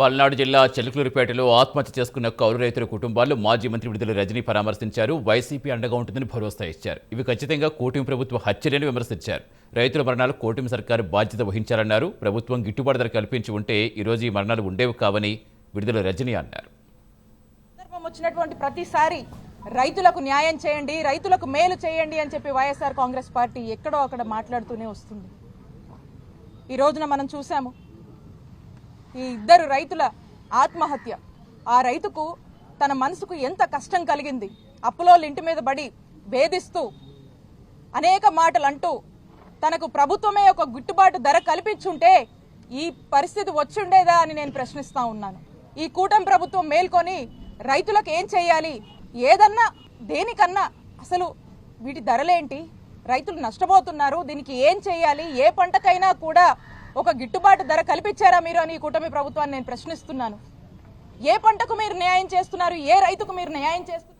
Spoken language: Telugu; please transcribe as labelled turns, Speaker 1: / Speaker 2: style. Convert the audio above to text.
Speaker 1: పల్నాడు జిల్లా చిలకలూరుపేటలో ఆత్మహత్య చేసుకున్న కౌలు రైతుల కుటుంబాల్లో మాజీ మంత్రి విడుదల రజనీ పరామర్శించారు. వైసీపీ అండగా ఉంటుందని భరోసా ఇచ్చారు. ఇవి ఖచ్చితంగా కూటమి ప్రభుత్వ హత్యలని విమర్శించారు. రైతుల మరణాలు కూటమి సర్కారు బాధ్యత వహించారన్నారు ప్రభుత్వం గిట్టుబాటు ధర కల్పించి ఉంటే ఈరోజు ఈ మరణాలు ఉండేవి కావని విడుదల రజనీ అన్నారు.
Speaker 2: వచ్చినటువంటి ప్రతిసారి రైతులకు న్యాయం చేయండి రైతులకు మేలు చేయండి అని చెప్పి వైఎస్ఆర్ కాంగ్రెస్ పార్టీ ఎక్కడో అక్కడ మాట్లాడుతూనే వస్తుంది. ఈ రోజున మనం చూసాము ఈ ఇద్దరు రైతుల ఆత్మహత్య. ఆ రైతుకు తన మనసుకు ఎంత కష్టం కలిగింది. అప్పులోళ్ళ ఇంటి మీద పడి వేధిస్తూ అనేక మాటలు అంటూ తనకు ప్రభుత్వమే ఒక గిట్టుబాటు ధర కల్పించుంటే ఈ పరిస్థితి వచ్చుండేదా అని నేను ప్రశ్నిస్తా ఉన్నాను. ఈ కూటమి ప్రభుత్వం మేల్కొని రైతులకు ఏం చేయాలి? ఏదన్నా దేనికన్నా అసలు వీటి ధరలేంటి? రైతులు నష్టపోతున్నారు. దీనికి ఏం చేయాలి? ఏ పంటకైనా కూడా ఒక గిట్టుబాటు ధర కల్పించారా మీరు అని కూటమి ప్రభుత్వాన్ని నేను ప్రశ్నిస్తున్నాను. ఏ పంటకు మీరు న్యాయం చేస్తున్నారు? ఏ రైతుకు మీరు న్యాయం చేస్తున్నారు